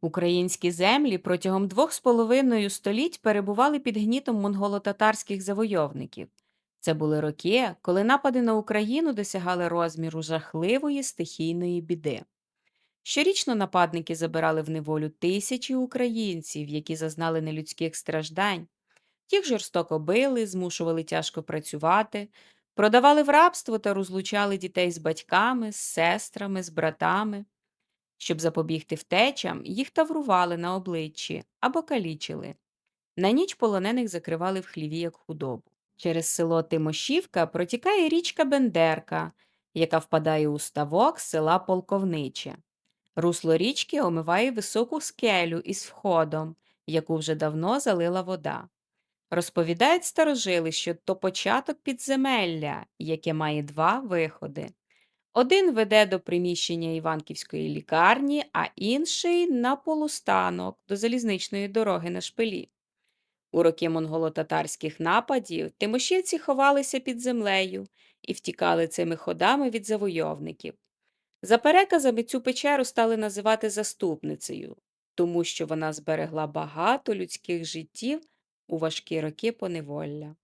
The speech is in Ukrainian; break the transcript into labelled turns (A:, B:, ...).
A: Українські землі протягом двох з половиною століть перебували під гнітом монголо-татарських завойовників. Це були роки, коли напади на Україну досягали розміру жахливої стихійної біди. Щорічно нападники забирали в неволю тисячі українців, які зазнали нелюдських страждань. Їх жорстоко били, змушували тяжко працювати, продавали в рабство та розлучали дітей з батьками, з сестрами, з братами. Щоб запобігти втечам, їх таврували на обличчі або калічили. На ніч полонених закривали в хліві як худобу. Через село Тимошівка протікає річка Бендерка, яка впадає у ставок села Полковниче. Русло річки омиває високу скелю із входом, яку вже давно залила вода. Розповідають старожили, що то початок підземелля, яке має два виходи. Один веде до приміщення Іванківської лікарні, а інший на полустанок до залізничної дороги на шпилі. У роки монголо-татарських нападів тимошівці ховалися під землею і втікали цими ходами від завойовників. За переказами цю печеру стали називати заступницею, тому що вона зберегла багато людських життів у важкі роки поневолля.